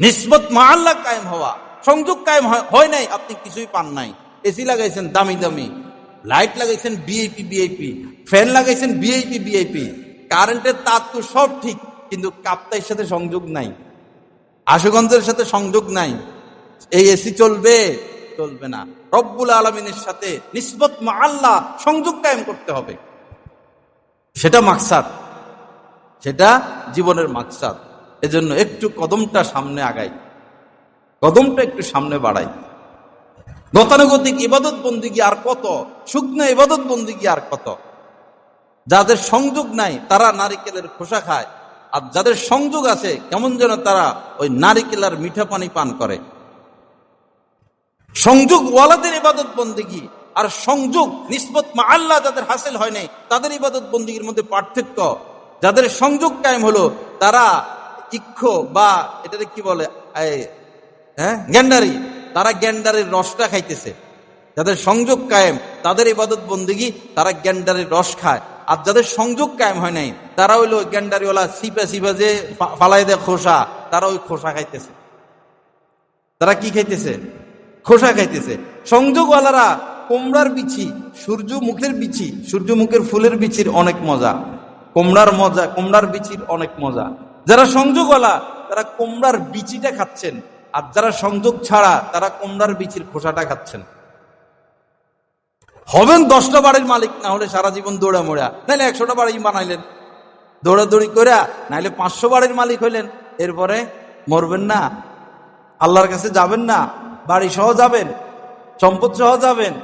নিসবত মাল্লা কায়েম হওয়া, সংযোগ কায়েম হয়- নাই, আপনি কিছুই পান নাই। এসি লাগাইছেন দামি দামি, লাইট লাগাইছেন বিআইপি বিআইপি ফ্যান লাগাইছেন বিআইপি বিআইপি কারেন্টের তার তো সব ঠিক, কিন্তু কাপ্তাইয়ের সাথে সংযোগ নাই। আশুগঞ্জের সাথে সংযোগ নাই। এই এসি চলবে চলবে না। রব্বুল আলমিনের সাথে নিসবত আল্লাহ সংযোগ কায়েম করতে হবে। সেটা মাকসাদ। সেটা জীবনের মাকসাদ। এজন্য একটু কদমটা সামনে আগাই। কদমটা একটু সামনে বাড়াই। গতানুগতিক ইবাদত বন্দিগি আর কত? শুকনো ইবাদত বন্দিগি আর কত? যাদের সংযোগ নাই, তারা নারিকেলের খোসা খায়। আর যাদের সংযোগ আছে, কেমন যেন তারা ওই নারিকেল আর মিঠা পানি পান করে। সংযোগ ওয়ালাদের ইবাদত বন্দিগি, আর সংযোগ নিসবত মা আল্লাহ যাদের হাসিল হয় নাই, তাদের ইবাদত বন্দিগির মধ্যে পার্থক্য। যাদের সংযোগ কায়েম হলো, তারা ইক্ষ বা এটাকে কি বলে? হ্যাঁ? গ্যান্ডারি তারা গ্যান্ডারির রসটা খাইতেছে। যাদের সংযোগ কায়েম, তাদের ইবাদত বন্দিগি, তারা গ্যান্ডারির রস খায়। আর যাদের সংযোগ কায়েম হয় নাই, তারা হইল গ্যান্ডারিওয়ালা সিপা সিপা যে ফালাই দেয় খোসা, তারা ওই খোসা খাইতেছে। তারা কি খাইতেছে? খোসা খাইতেছে। সংযোগওয়ালারা কোমড়ার বিচি, সূর্যমুখের বিচি, সূর্যমুখের ফুলের বিচির অনেক মজা। কোমড়ার মজা, কোমড়ার বিচির অনেক মজা। যারা সংযোগওয়ালা, তারা কোমড়ার বিচিটা খাচ্ছেন। আর যারা সংযোগ ছাড়া, তারা কোমড়ার বিচির খোসাটা খাচ্ছেন। হবেন দশটা বাড়ির মালিক, না হলে সারা জীবন দৌড়া মোড়া নাহলে একশোটা বাড়ি বানাইলেন। দৌড়াদৌড়ি করে নাহলে পাঁচশো বাড়ির মালিক হইলেন। এরপরে মরবেন না। আল্লাহর কাছে যাবেন না। বাড়ি সহ যাবেন। সম্পদ সহ যাবেন।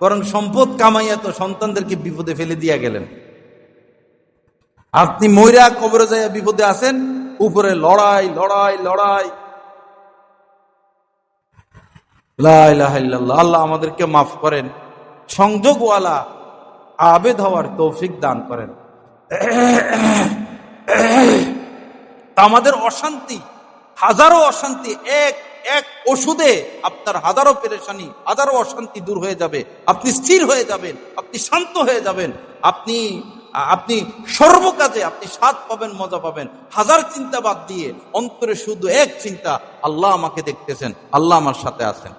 বরং সম্পদ কামাইয়া তো সন্তানদেরকে বিপদে ফেলে দিয়া গেলেন। আপনি ময়রা কবরে যাইয়া বিপদে আছেন, উপরে লড়াই লড়াই লড়াই। আল্লাহ আমাদেরকে মাফ করেন। সংযোগওয়ালা, আবেদ হওয়ার তৌফিক দান করেন। আমাদের অশান্তি, হাজারো অশান্তি, এক এক ওষুধে আপনার হাজারো পেরেশানি, হাজারো অশান্তি দূর হয়ে যাবে। আপনি স্থির হয়ে যাবেন, আপনি শান্ত হয়ে যাবেন। আপনি আপনি সর্বকাজে আপনি স্বাদ পাবেন, মজা পাবেন। হাজার চিন্তা বাদ দিয়ে অন্তরে শুধু এক চিন্তা, আল্লাহ আমাকে দেখতেছেন, আল্লাহ আমার সাথে আছেন।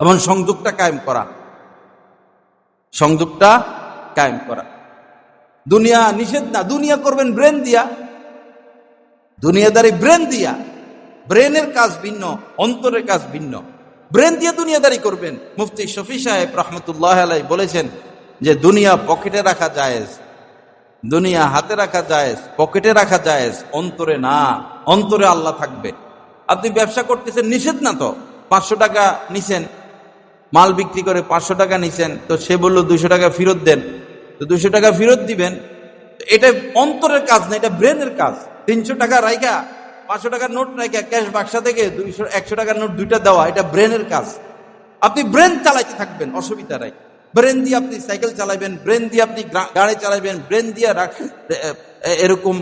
এমন সংযোগটা কায়েম করা। সংযোগটা কায়েম করা। দুনিয়া নিষেধ না, দুনিয়া করবেন ব্রেন দিয়া। দুনিয়াদারি ব্রেন দিয়া। ব্রেনের কাজ ভিন্ন, অন্তরের কাজ ভিন্ন। ব্রেন দিয়ে দুনিয়াদারি করবেন। মুফতি শফি সাহেব রহমতুল্লাহ আলাই বলেছেন যে দুনিয়া পকেটে রাখা জায়েজ, দুনিয়া হাতে রাখা জায়েজ, পকেটে রাখা জায়েজ, অন্তরে না, অন্তরে আল্লাহ থাকবে। আপনি ব্যবসা করতেছেন, নিষেধ না তো? পাঁচশো টাকা নিছেন, মাল বিক্রি করে পাঁচশো টাকা নিছেন, তো সে বলল দুইশো টাকা ফেরত দেন। তো দুইশো টাকা ফেরত দিবেন এটা অন্তরের কাজ না, এটা ব্রেনের কাজ। তিনশো টাকা রাইকা পাঁচশো টাকার নোট রাইকা ক্যাশ বাক্সা থেকে দুইশো, একশো টাকার নোট দুইটা দেওয়া, এটা ব্রেনের কাজ। আপনি ব্রেন চালাইতে থাকবেন, অসুবিধা নাই। ব্রেন দিয়ে আপনি সাইকেল চালাবেন, ব্রেন দিয়ে আপনি গাড়ি চালাবেন, ব্রেন দিয়ে এরকম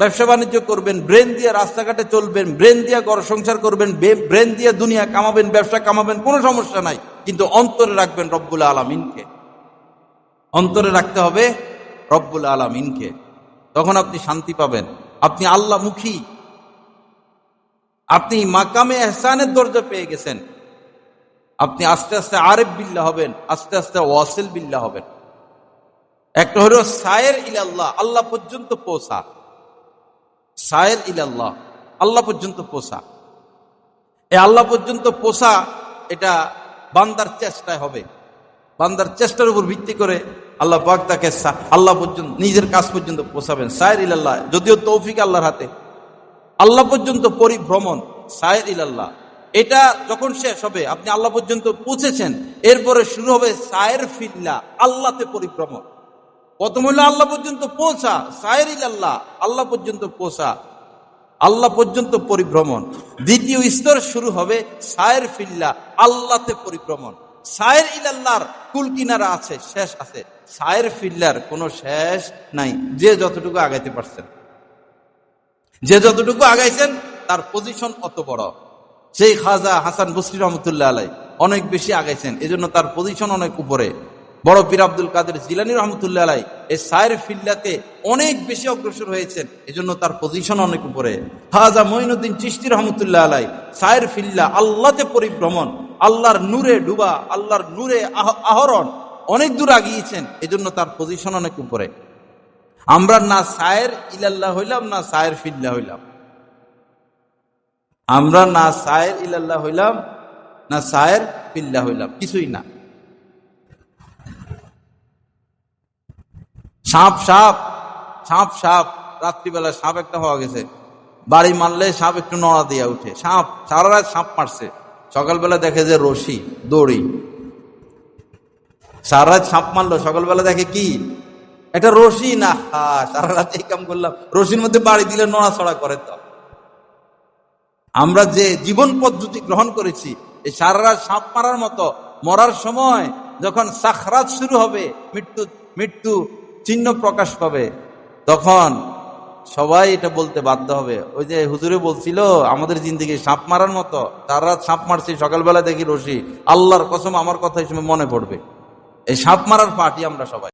ব্যবসা বাণিজ্য করবেন, ব্রেন দিয়ে রাস্তাঘাটে চলবেন, ব্রেন দিয়ে ঘর সংসার করবেন ব্রেন দিয়ে দুনিয়া কামাবেন, ব্যবসা কামাবেন, কোনো সমস্যা নাই। কিন্তু অন্তরে রাখবেন রব্বুল আলমিনকে। অন্তরে রাখতে হবে রব্বুল আলমিনকে। তখন আপনি শান্তি পাবেন। আপনি আল্লাহ মুখী আপনি মাকামে এহসানের দরজা পেয়ে গেছেন। আপনি আস্তে আস্তে আরেফ বিল্লা হবেন, আস্তে আস্তে ওয়াসিল বিল্লা হবেন। একটা হলো সায়ের ইলাল্লাহ, আল্লাহ পর্যন্ত পৌঁছা। সায়ের ইলাল্লাহ, আল্লাহ পর্যন্ত পৌঁছা। এ আল্লাহ পর্যন্ত পোষা এটা বান্দার চেষ্টায় হবে। বান্দার চেষ্টার উপর ভিত্তি করে আল্লাহ পাক তাকে আল্লাহ পর্যন্ত, নিজের কাজ পর্যন্ত পোষাবেন সায়ের ইলাল্লাহ, যদিও তৌফিক আল্লাহর হাতে। আল্লাহ পর্যন্ত পরিভ্রমণ, সায়ের ইলাল্লাহ। এটা যখন শেষ হবে, আপনি আল্লাহ পর্যন্ত পৌঁছেছেন, এরপরে শুরু হবে সায়ের ফিল্লা, আল্লাহতে পরিভ্রমণ। প্রথম হলো আল্লাহ পর্যন্ত পৌঁছা, সায়ের ইলাল্লাহ, আল্লাহ পর্যন্ত পৌঁছা, আল্লাহ পর্যন্ত পরিভ্রমণ। দ্বিতীয় স্তর শুরু হবে সায়ের ফিল্লা, আল্লাহতে পরিভ্রমণ। সায়ের ইলাল্লাহর কুল কিনারা আছে, শেষ আছে। সায়ের ফিল্লার কোনো শেষ নাই, যে যতটুকু আগাইতে পারছেন। যে যতটুকু আগাইছেন, তার পজিশন অত বড়। সেই খাজা হাসান বসরি রহমতুল্লাহ আলাই অনেক বেশি আগাইছেন। এজন্য তার পজিশন অনেক উপরে। বড় পীর আব্দুল কাদের জিলানি রহমতুল্লাহ আলাই এই সায়ের ফিল্লাতে অনেক বেশি অগ্রসর হয়েছেন। এজন্য তার পজিশন অনেক উপরে। হাজা মঈনুদ্দিন চিস্তি রহমতুল্লাহ আলাই সায়ের ফিল্লা আল্লাহতে পরিভ্রমণ, আল্লাহর নূরে ডুবা, আল্লাহর নূরে আহ- আহরণ অনেক দূর আগিয়েছেন। এজন্য তার পজিশন অনেক উপরে। আমরা না সায়ের ইলাল্লাহ হইলাম, না সায়ের ফিল্লা হইলাম। আমরা না সায়ের ইলাল্লাহ হইলাম, না সায়ের ফিল্লা হইলাম, কিছুই না। সাপ সাপ সাপ সাপ রাত্রিবেলা সাপ একটা হওয়া গেছে। বাড়ি মারলে সাপ একটু নড়া দিয়ে উঠে। সাপ, সারা রাত সাপ মারছে। সকালবেলা দেখে যে রশি, দড়ি। সারা রাত সাপ মারলো, সকালবেলা দেখে কি? এটা রশি না? সারা রাত এই কাম করলাম। রশির মধ্যে বাড়ি দিলে নড়াচড়া করে তো। আমরা যে জীবন পদ্ধতি গ্রহণ করেছি, এই সারা সাপ মারার মতো মরার সময় যখন সাখরাত শুরু হবে, মৃত্যু মৃত্যু চিহ্ন প্রকাশ পাবে, তখন সবাই এটা বলতে বাধ্য হবে। ওই যে হুজুরে বলছিল, আমাদের জিন্দিগি সাপ মারার মতো, সারা রাত সাপ মারছি, সকালবেলা দেখি রশি, আল্লাহর কসম আমার কথা সময় মনে পড়বে। এই সাপ মারার পার্টি আমরা সবাই।